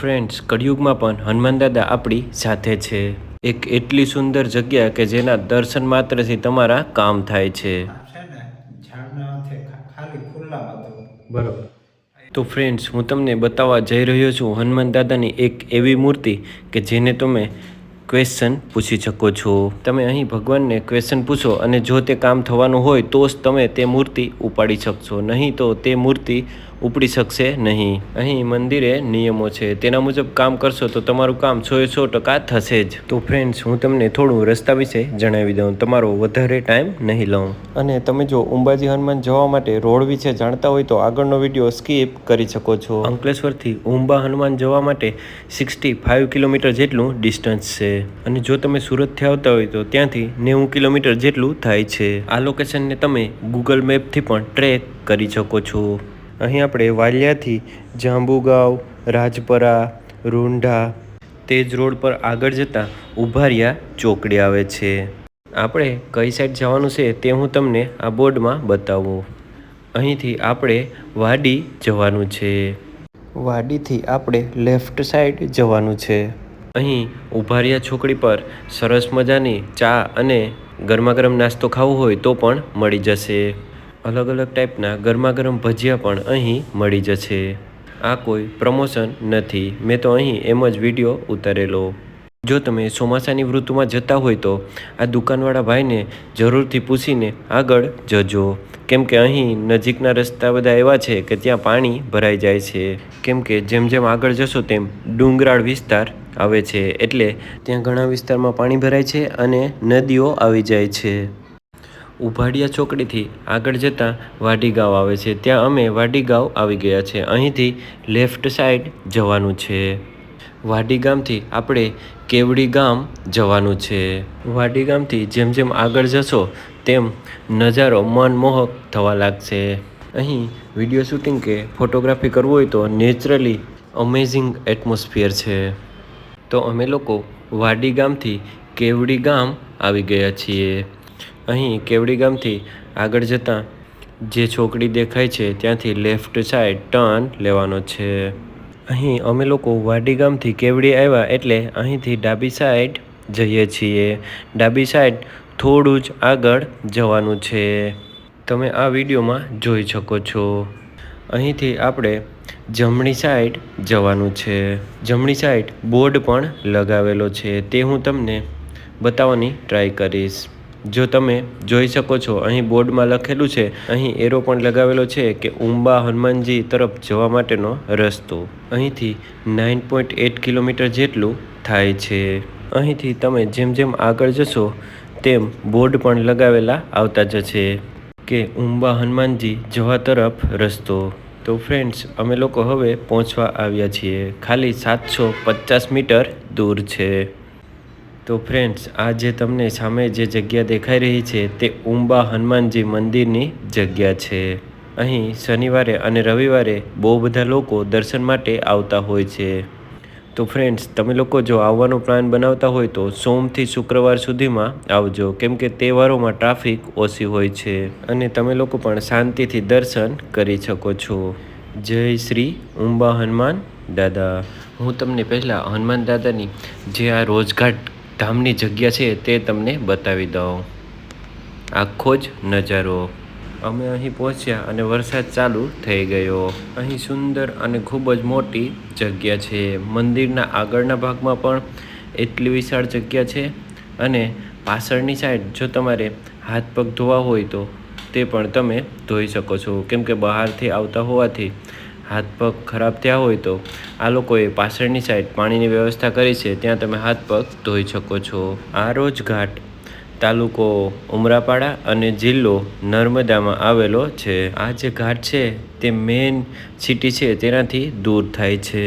Friends કળિયુગમાં પણ હનુમાન દાદા આપણી સાથે છે. એક એટલી સુંદર જગ્યા કે જેના દર્શન માત્રથી તમારા કામ થાય છે. તો ફ્રેન્ડ્સ હું તમને બતાવવા જઈ રહ્યો છું હનુમાન દાદાની એક એવી મૂર્તિ કે જેને તમે ક્વેશ્ચન પૂછી શકો છો. તમે અહીં ભગવાનને ક્વેશ્ચન પૂછો અને જો તે કામ થવાનું હોય તો જ તમે તે મૂર્તિ ઉપાડી શકશો. નહીં તો તે મૂર્તિ ઉપડી શકશે નહીં. અહીં મંદિરે નિયમો છે. તેના મુજબ કામ કરશો તો તમારું કામ સો સો ટકા થશે જ. તો ફ્રેન્ડ્સ હું તમને થોડું રસ્તા વિશે જણાવી દઉં. તમારો વધારે ટાઈમ નહીં લઉં. અને તમે જો અંબાજી હનુમાન જવા માટે રોડ વિશે જાણતા હોય તો આગળનો વીડિયો સ્કીપ કરી શકો છો. અંકલેશ્વરથી ઉંબા હનુમાન જવા માટે સિક્સટી ફાઇવ કિલોમીટર જેટલું ડિસ્ટન્સ છે. અને જો તમે સુરતથી આવતા હોય તો ત્યાંથી નેવું કિલોમીટર જેટલું થાય છે. આ લોકેશનને તમે ગૂગલ મેપથી પણ ટ્રેક કરી શકો છો. અહીં આપણે વાલિયાથી જાંબુગાંવ, રાજપરા, રૂંઢા, તેજ રોડ પર આગળ જતાં ઉભારિયા ચોકડી આવે છે. આપણે કઈ સાઈડ જવાનું છે તે હું તમને આ બોર્ડમાં બતાવું. અહીંથી આપણે વાડી જવાનું છે. વાડીથી આપણે લેફ્ટ સાઈડ જવાનું છે. અહીં ઉભારિયા છોકરી પર સરસ મજાની ચા અને ગરમા ગરમ નાસ્તો ખાવો હોય તો પણ મળી જશે. અલગ અલગ ટાઈપના ગરમા ગરમ ભજીયા પણ અહીં મળી જશે. આ કોઈ પ્રમોશન નથી. મેં તો અહીં એમ જ વીડિયો ઉતારેલો. જો તમે ચોમાસાની ઋતુમાં જતા હોય તો આ દુકાનવાળા ભાઈને જરૂરથી પૂછીને આગળ જજો. કેમ કે અહીં નજીકના રસ્તા બધા એવા છે કે ત્યાં પાણી ભરાઈ જાય છે. કેમ કે જેમ જેમ આગળ જશો તેમ ડુંગરાળ વિસ્તાર આવે છે. એટલે ત્યાં ઘણા વિસ્તારમાં પાણી ભરાય છે અને નદીઓ આવી જાય છે. ઉભાડિયા ચોકડીથી આગળ જતાં વાડી ગાંવ આવે છે. ત્યાં અમે વાડી ગાંવ આવી ગયા છે. અહીંથી લેફ્ટ સાઈડ જવાનું છે. વાડી ગામથી આપણે કેવડી ગામ જવાનું છે. વાડી ગામથી જેમ જેમ આગળ જશો, તેમ નજારો મનમોહક થવા લાગશે. અહીં વીડિયો શૂટિંગ કે ફોટોગ્રાફી કરવું હોય તો નેચરલી અમેઝિંગ એટમોસ્ફિયર છે. તો અમે લોકો વાડી ગામથી કેવડી ગામ આવી ગયા છીએ. અહીં કેવડી ગામથી આગળ જતાં જે છોકરી દેખાય છે ત્યાંથી લેફ્ટ સાઈડ ટર્ન લેવાનો છે. અહીં અમે લોકો વાડી ગામથી કેવડી આવ્યા એટલે અહીંથી ડાબી સાઈડ જઈએ છીએ. ડાબી સાઈડ થોડું જ આગળ જવાનું છે. તમે આ વિડીયોમાં જોઈ શકો છો. અહીંથી આપણે જમણી સાઈડ જવાનું છે. જમણી સાઈડ બોર્ડ પણ લગાવેલો છે. તે હું તમને બતાવવાની ટ્રાય કરીશ. જો તમે જોઈ શકો છો, અહીં બોર્ડમાં લખેલું છે, અહીં એરો પણ લગાવેલો છે કે ઉંબા હનુમાનજી તરફ જવા માટેનો રસ્તો. અહીંથી નાઇન પોઈન્ટ એટ કિલોમીટર જેટલું થાય છે. અહીંથી તમે જેમ જેમ આગળ જશો, તેમ બોર્ડ પણ લગાવેલા આવતા જશે કે ઉંબા હનુમાનજી જવા તરફ રસ્તો. તો ફ્રેન્ડ્સ, અમે લોકો હવે પહોંચવા આવ્યા છીએ. ખાલી સાતસો પચાસ મીટર દૂર છે. તો ફ્રેન્ડ્સ આ જે તમને સામે જે જગ્યા દેખાઈ રહી છે તે ઉંબા હનુમાનજી મંદિરની જગ્યા છે. અહીં શનિવારે અને રવિવારે બહુ બધા લોકો દર્શન માટે આવતા હોય છે. તો ફ્રેન્ડ્સ તમે લોકો જો આવવાનો પ્લાન બનાવતા હોય તો સોમથી શુક્રવાર સુધીમાં આવજો, કેમ કે તહેવારોમાં ટ્રાફિક ઓછી હોય છે અને તમે લોકો પણ શાંતિથી દર્શન કરી શકો છો. જય શ્રી ઉંબા હનુમાન દાદા. હું તમને પહેલાં હનુમાન દાદાની જે આ રોજઘાટ ધામની જગ્યા છે તે તમને બતાવી દઉં. આખો જ નજારો. અમે અહીં પહોંચ્યા અને વરસાદ ચાલુ થઈ ગયો. અહીં સુંદર અને ખૂબ જ મોટી જગ્યા છે. મંદિરના આગળના ભાગમાં પણ એટલી વિશાળ જગ્યા છે અને પાછળની સાઈડ જો તમારે હાથ પગ ધોવા હોય તો તે પણ તમે ધોઈ શકો છો. કેમ કે બહારથી આવતા હોવાથી હાથ પગ ખરાબ થયા હોય તો આ લોકોએ પાછળની સાઈડ પાણીની વ્યવસ્થા કરી છે. ત્યાં તમે હાથ પગ ધોઈ શકો છો. આ રોજ ઘાટ તાલુકો ઉમરાપાડા અને જિલ્લો નર્મદામાં આવેલો છે. આ જે ઘાટ છે તે મેઇન સિટી છે. તેનાથી દૂર થાય છે.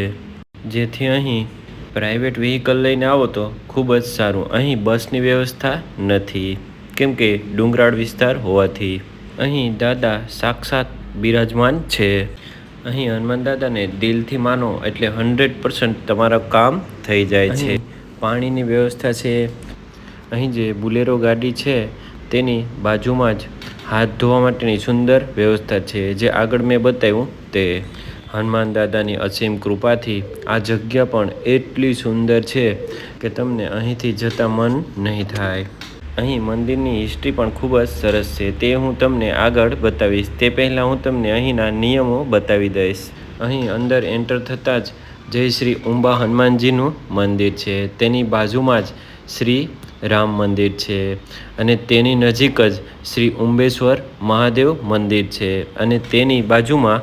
જેથી અહીં પ્રાઇવેટ વ્હીકલ લઈને આવો તો ખૂબ જ સારું. અહીં બસની વ્યવસ્થા નથી. કેમ કે ડુંગરાળ વિસ્તાર હોવાથી. અહીં દાદા સાક્ષાત બિરાજમાન છે. અહીં હનુમાન દાદાને દિલથી માનો એટલે હંડ્રેડ પર્સન્ટ તમારા કામ થઈ જાય છે. પાણીની વ્યવસ્થા છે. અહીં જે બુલેરો ગાડી છે તેની બાજુમાં જ હાથ ધોવા માટેની સુંદર વ્યવસ્થા છે. જે આગળ મેં બતાવ્યું તે હનુમાન દાદાની અસીમ કૃપાથી આ જગ્યા પણ એટલી સુંદર છે કે તમને અહીંથી જતાં મન નહીં થાય. અહીં મંદિરની હિસ્ટ્રી પણ ખૂબ જ સરસ છે. તે હું તમને આગળ બતાવીશ. તે પહેલાં હું તમને અહીંના નિયમો બતાવી દઈશ. અહીં અંદર એન્ટર થતાં જ જય શ્રી ઉંબા હનુમાનજીનું મંદિર છે. તેની બાજુમાં જ શ્રી રામ મંદિર છે અને તેની નજીક જ શ્રી ઉંબેશ્વર મહાદેવ મંદિર છે અને તેની બાજુમાં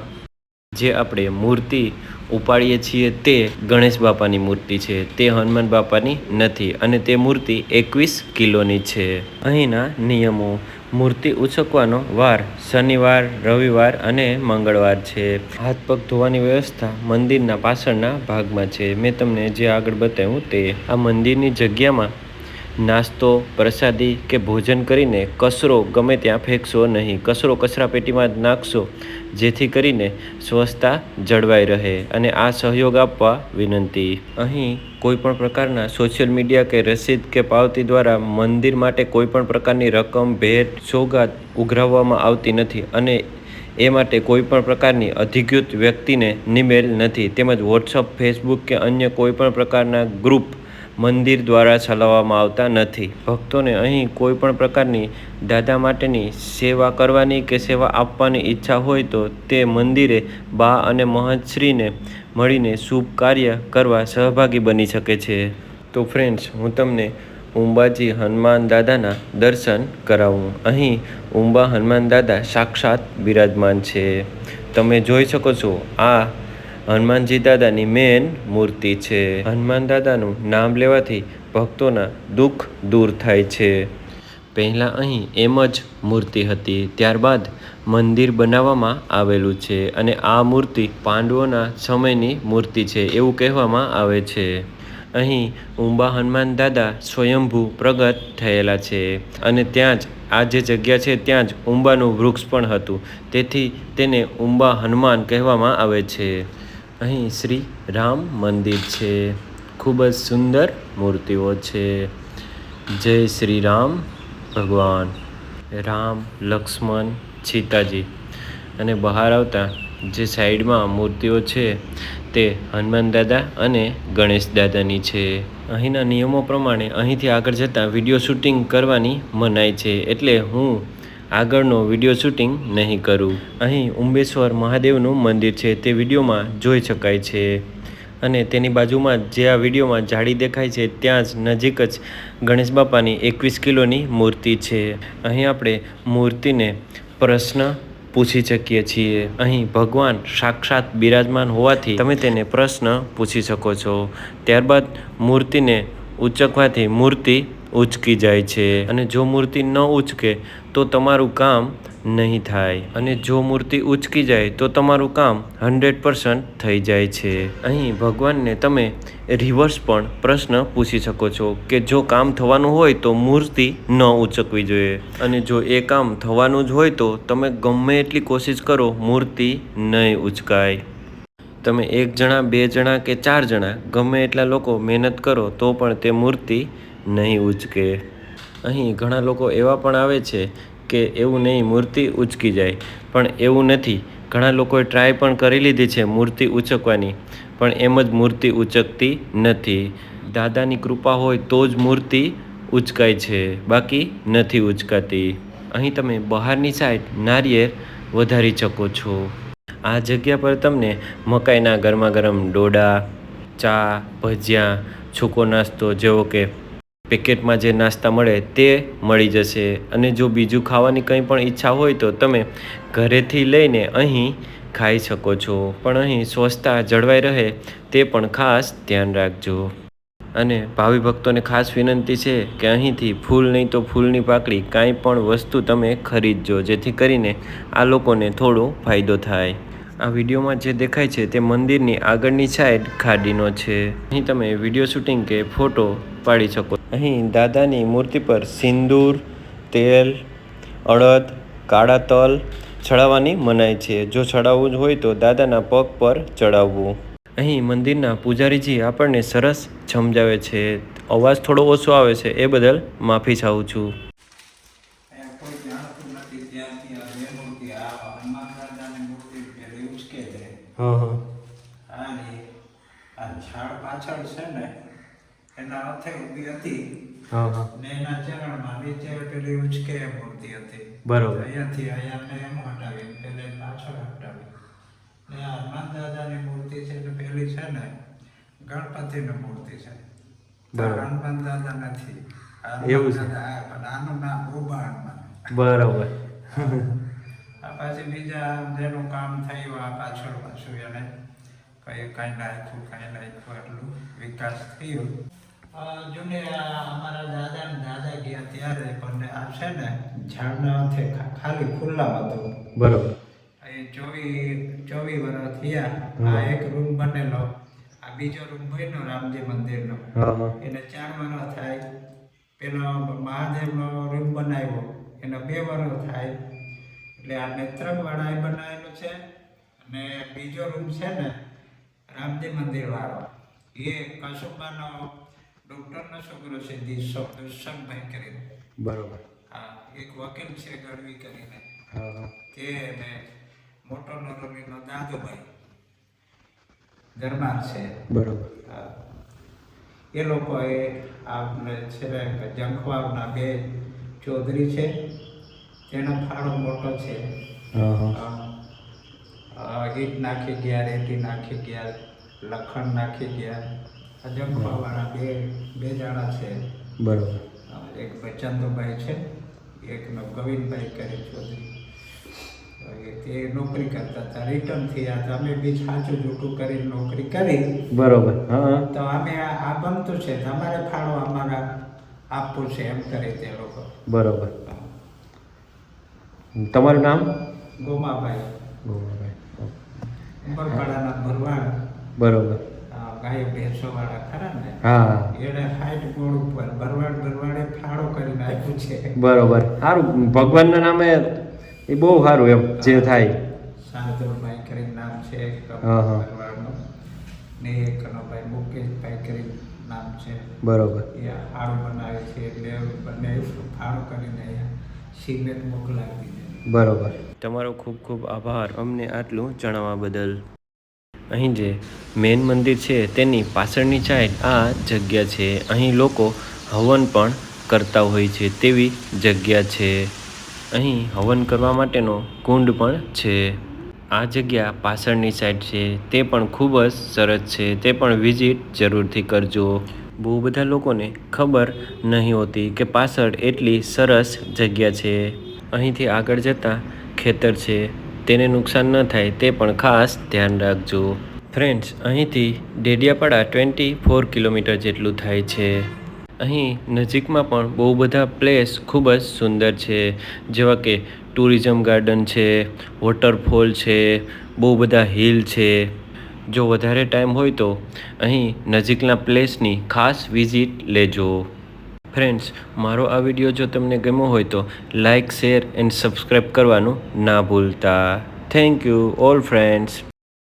જે આપણે મૂર્તિ ઉપાડીએ છીએ તે ગણેશ બાપાની મૂર્તિ છે, તે હનુમાન બાપાની નથી અને તે મૂર્તિ એકવીસ કિલોની છે. અહીંના નિયમો. મૂર્તિ ઉછકવાનો વાર શનિવાર, રવિવાર અને મંગળવાર છે. હાથ પગ ધોવાની વ્યવસ્થા મંદિરના પાછળના ભાગમાં છે. મેં તમને જે આગળ બતાવ્યું તે. આ મંદિરની જગ્યામાં નાસ્તો, પ્રસાદી કે ભોજન કરીને કચરો ગમે ત્યાં ફેંકશો નહીં. કચરો કચરા પેટીમાં જ નાખશો, જેથી કરીને સ્વચ્છતા જળવાઈ રહે અને આ સહયોગ આપવા વિનંતી. અહીં કોઈ પણ પ્રકારના સોશિયલ મીડિયા કે રસીદ કે પાવતી દ્વારા મંદિર માટે કોઈ પણ પ્રકારની રકમ, ભેટ સોગાત ઉઘરાવવામાં આવતી નથી અને એ માટે કોઈ પણ પ્રકારની અધિકૃત વ્યક્તિને નિમેલ નથી. તેમજ વોટ્સઅપ, ફેસબુક કે અન્ય કોઈ પણ પ્રકારના ગ્રુપ મંદિર દ્વારા ચલાવવામાં આવતા નથી. ભક્તોને અહીં કોઈ પણ પ્રકારની દાદા માટેની સેવા કરવાની કે સેવા આપવાની ઈચ્છા હોય તો તે મંદિરે બા અને મહંતશ્રીને મળીને શુભ કાર્ય કરવા સહભાગી બની શકે છે. તો ફ્રેન્ડ્સ, હું તમને ઉંબાજી હનુમાન દાદાના દર્શન કરાવું. અહીં ઉંબા હનુમાન દાદા સાક્ષાત બિરાજમાન છે. તમે જોઈ શકો છો, આ હનુમાનજી દાદાની મેન મૂર્તિ છે. હનુમાન દાદાનું નામ લેવાથી ભક્તોના દુઃખ દૂર થાય છે. પહેલાં અહીં એમ જ મૂર્તિ હતી, ત્યારબાદ મંદિર બનાવવામાં આવેલું છે અને આ મૂર્તિ પાંડવોના સમયની મૂર્તિ છે એવું કહેવામાં આવે છે. અહીં ઉંબા હનુમાન દાદા સ્વયંભૂ પ્રગટ થયેલા છે અને ત્યાં જ, આ જે જગ્યા છે ત્યાં જ ઉંબાનું વૃક્ષ પણ હતું. તેથી તેને ઉંબા હનુમાન કહેવામાં આવે છે. અહીં શ્રી રામ મંદિર છે. ખૂબ જ સુંદર મૂર્તિઓ છે. જય શ્રી રામ ભગવાન. રામ, લક્ષ્મણ, સીતાજી. અને બહાર આવતા જે સાઈડમાં મૂર્તિઓ છે તે હનુમાન દાદા અને ગણેશ દાદાની છે. અહીંના નિયમો પ્રમાણે અહીંથી આગળ જતાં વીડિયો શૂટિંગ કરવાની મનાય છે. એટલે હું આગળનો વીડિયો શૂટિંગ નહીં કરું. અહીં ઉંબેશ્વર મહાદેવનું મંદિર છે, તે વિડીયોમાં જોઈ શકાય છે. અને તેની બાજુમાં જે આ વિડીયોમાં જાળી દેખાય છે, ત્યાં જ નજીક જ ગણેશ બાપાની એકવીસ કિલોની મૂર્તિ છે. અહીં આપણે મૂર્તિને પ્રશ્ન પૂછી શકીએ છીએ. અહીં ભગવાન સાક્ષાત બિરાજમાન હોવાથી તમે તેને પ્રશ્ન પૂછી શકો છો. ત્યારબાદ મૂર્તિને ઉચકવાથી મૂર્તિ ઉચકી જાય છે અને જો મૂર્તિ ન ઉચકે, તો તમારું કામ નહીં થાય. અને જો મૂર્તિ ઉચકી જાય, તો તમારું કામ હંડ્રેડ પર્સન્ટ થઈ જાય છે. અહીં ભગવાનને તમે રિવર્સ પણ પ્રશ્ન પૂછી શકો છો કે જો કામ થવાનું હોય, તો મૂર્તિ ન ઉચકવી જોઈએ. અને જો એ કામ થવાનું જ હોય, તો તમે ગમે એટલી કોશિશ કરો, મૂર્તિ નહીં ઉચકાય. તમે એક જણા, બે જણા કે ચાર જણા ગમે એટલા લોકો મહેનત કરો, તો પણ તે મૂર્તિ નહીં ઉચકે. અહીં ઘણા લોકો એવા પણ આવે છે કે એવું નહીં મૂર્તિ ઉચકી જાય. પણ એવું નથી. ઘણા લોકોએ ટ્રાય પણ કરી લીધી છે મૂર્તિ ઉચકવાની. પણ એમ જ મૂર્તિ ઉચકતી નથી. દાદાની કૃપા હોય તો જ મૂર્તિ ઉચકાય છે. બાકી નથી ઉચકાતી. અહીં તમે બહારની સાઈડ નારિયેર વધારી શકો છો. આ જગ્યા પર તમને મકાઈના ગરમા ગરમ ડોડા, ચા, ભજીયા, છૂકો નાસ્તો જેવો કે પેકેટમાં જે નાસ્તા મળે તે મળી જશે. અને જો બીજું ખાવાની કંઈ પણ ઈચ્છા હોય તો તમે ઘરેથી લઈને અહીં ખાઈ શકો છો. પણ અહીં સ્વચ્છતા જળવાઈ રહે તે પણ ખાસ ધ્યાન રાખજો. અને ભાવિ ભક્તોને ખાસ વિનંતી છે કે અહીંથી ફૂલ નહીં તો ફૂલની પાકડી કાંઈ પણ વસ્તુ તમે ખરીદજો, જેથી કરીને આ લોકોને થોડો ફાયદો થાય. આ વિડીયોમાં જે દેખાય છે તે મંદિરની આગળની સાઈડ ખાડીનો છે. અહીં તમે વીડિયો શૂટિંગ કે ફોટો પાડી શકો અહીં દાદાની મૂર્તિ પર સિંદૂર તેલ અડદ કાળા તલ ચડાવવાની મનાઈ છે. જો ચડાવવું જ હોય તો દાદાના પગ પર ચડાવવું. અહીં મંદિરના પૂજારીજી આપણને સરસ સમજાવે છે. અવાજ થોડો ઓછો આવે છે એ બદલ માફી ચાહું છું. આ હા. હા પાછળ છે ને એના હાથે ઊભી હતી. ને એના ચરણમાં નીચે પેલી ઉચકે મૂર્તિ હતી. બરોબર. અહીંયાથી અહીંયા મેં એમ હટાવી પેલે પાછળ હટાવી. ને હનુમાન દાદાની મૂર્તિ છે ને પેલી છે ને ગણપતિની મૂર્તિ છે. હનુમાન દાદા નથી. એવું છે? આનું નામ ઊભા હનુમાન બરોબર પાછી બીજા જેનું કામ થયું આ પાછળ પાછું એને. કઈ કઈ નાખ્યું કઈ નાખ્યું એટલું વિકાસ થયો. જૂને અમારા દાદા ને દાદા ગયા ત્યારે પણ આ છે ને ઝાડના હાથે ખાલી ખુલ્લા હતું બરોબર. એ ચોવીસ વર્ષ થયા. આ એક રૂમ બનેલો. આ બીજો રૂમ બન્યો રામજી મંદિરનો. એને ચાર વર્ષ થાય. પેલો મહાદેવનો રૂમ બનાવ્યો. એના બે વર્ષ થાય. એટલે આ નેત્રંગ વાળા એ બનાવેલો છે. અને બીજો રૂમ છે ને રામજી મંદિર વાળો એ કસુંબાનો ડૉક્ટરનો છોકરો છે દુષ્યંતભાઈ કરીને બરોબર. હા એક વકીલ છે ગઢવી કરીને. તે ને મોટો નરોલીનો દાદુભાઈ દરબાર છે. બરોબર. હા. એ લોકોએ આપણે છે ને જંખવાવના બે ચૌધરી છે તેનો ફાળો મોટો છે. ઈંટ નાખી ગયા રેતી નાખી ગયા લખણ નાખી ગયા. આ બે બે જણા છે. બરોબર. એક ભાઈ ચંદુભાઈ છે એકનો ગવિનભાઈ કરી ચૌધરી. તો નોકરી કરતા હતા. રિટર્ન થયા તો અમે બી સાચું જૂઠું કરીને નોકરી કરી. બરોબર. હા તો અમે આ બનતું છે તમારે ફાળો અમારા આપવું છે એમ કરે તે લોકો. બરોબર. તમારું નામ? ગોમાભાઈ. ગોમાભાઈ. ઉમરપાડાના ભરવાડ. બરોબર. ગાયો ભેંસો વાળા ખરા ને હા. એને હાઈટ ગોળ ઉપર ભરવાડ ભરવાડે ફાળો કરી નાખ્યું છે. બરોબર. સારું ભગવાનના નામે એ બહુ સારું એમ જે થાય. શાર્દુલભાઈ કરીને નામ છે હા, હા. ભરવાડનું. ને કનોભાઈ મુકેશભાઈ કરીને નામ છે. બરોબર. એ ફાળો બનાવે છે એટલે બંને ફાળો કરીને સિમેન્ટ મોકલાવી દીધે. બરોબર. તમારો ખૂબ ખૂબ આભાર અમને આટલું જણાવવા બદલ. અહીં જે મેન મંદિર છે તેની પાછળની સાઈડ આ જગ્યા છે. અહીં લોકો હવન પણ કરતા હોય છે તેવી જગ્યા છે. અહીં હવન કરવા માટેનો કુંડ પણ છે. આ જગ્યા પાછળની સાઈડ છે. તે પણ ખૂબ જ સરસ છે. તે પણ વિઝિટ જરૂરથી કરજો. બહુ બધા લોકોને ખબર નહીં હોતી કે પાછળ એટલી સરસ જગ્યા છે. અહીંથી આગળ જતાં ખેતર છે. તેને નુકસાન ન થાય તે પણ ખાસ ધ્યાન રાખજો. ફ્રેન્ડ્સ અહીંથી ડેડિયાપાડા ટ્વેન્ટી ફોર કિલોમીટર જેટલું થાય છે. અહીં નજીકમાં પણ બહુ બધા પ્લેસ ખૂબ જ સુંદર છે. જેવા કે ટુરિઝમ ગાર્ડન છે વોટરફોલ છે, બહુ બધા હિલ છે. જો વધારે ટાઈમ હોય તો અહીં નજીકના પ્લેસની ખાસ વિઝિટ લેજો. ફ્રેન્ડ્સ મારો આ વીડિયો જો તમને ગમ્યો હોય તો લાઇક શેર એન્ડ સબસ્ક્રાઈબ કરવાનું ના ભૂલતા. Thank you all friends